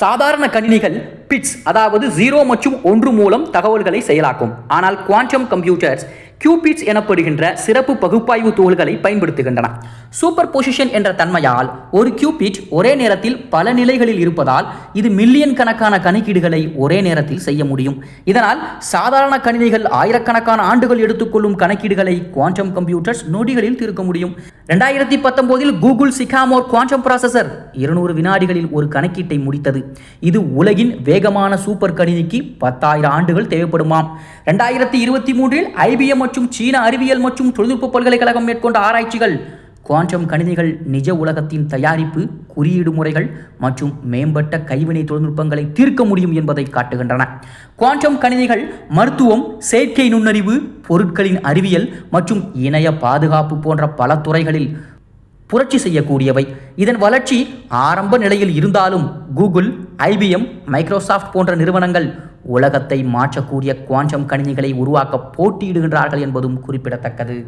சாதாரண கணினிகள் பிட்ஸ் அதாவது ஜீரோ மற்றும் ஒன்று மூலம் தகவல்களை செயலாக்கும். ஆனால் குவாண்டம் கம்ப்யூட்டர்ஸ் கியூபிட்ஸ் எனப்படுகின்ற சிறப்பு பகுப்பாய்வு தூள்களை பயன்படுத்துகின்றன. சூப்பர் பொசிஷன் என்ற தன்மையால் ஒரு கியூபிட் ஒரே நேரத்தில் பல நிலைகளில் இருப்பதால் இது மில்லியன் கணக்கான கணக்கீடுகளை ஒரே நேரத்தில் செய்ய முடியும். இதனால் சாதாரண கணினிகள் ஆயிரக்கணக்கான ஆண்டுகள் எடுத்துக்கொள்ளும் கணக்கீடுகளை குவாண்டம் கம்ப்யூட்டர்ஸ் நொடிகளில் தீர்க்க முடியும். ரெண்டாயிரத்தி பத்தொன்போதில் கூகுள் சிகாமோர் குவாண்டம் ப்ராசஸர் இருநூறு வினாடிகளில் ஒரு கணக்கீட்டை முடித்தது. இது உலகின் வேகமான சூப்பர் கணினிக்கு பத்தாயிரம் ஆண்டுகள் தேவைப்படுமாம். ரெண்டாயிரத்தி இருபத்தி மூன்றில் ஐபிஎம் மற்றும் சீன அறிவியல் மற்றும் தொழில்நுட்ப பல்கலைக்கழகம் மேற்கொண்ட ஆராய்ச்சிகள் குவாண்டம் கணினிகள் நிஜ உலகத்தின் தயாரிப்பு குறியீடு முறைகள் மற்றும் மேம்பட்ட கைவினை தொழில்நுட்பங்களை தீர்க்க முடியும் என்பதை காட்டுகின்றன. குவாண்டம் கணினிகள் மருத்துவம் செயற்கை நுண்ணறிவு பொருட்களின் அறிவியல் மற்றும் இணைய பாதுகாப்பு போன்ற பல துறைகளில் புரட்சி செய்யக்கூடியவை. இதன் வளர்ச்சி ஆரம்ப நிலையில் இருந்தாலும் கூகுள் ஐபிஎம் மைக்ரோசாஃப்ட் போன்ற நிறுவனங்கள் உலகத்தை மாற்றக்கூடிய குவாண்டம் கணினிகளை உருவாக்க போட்டியிடுகின்றார்கள் என்பதும் குறிப்பிடத்தக்கது.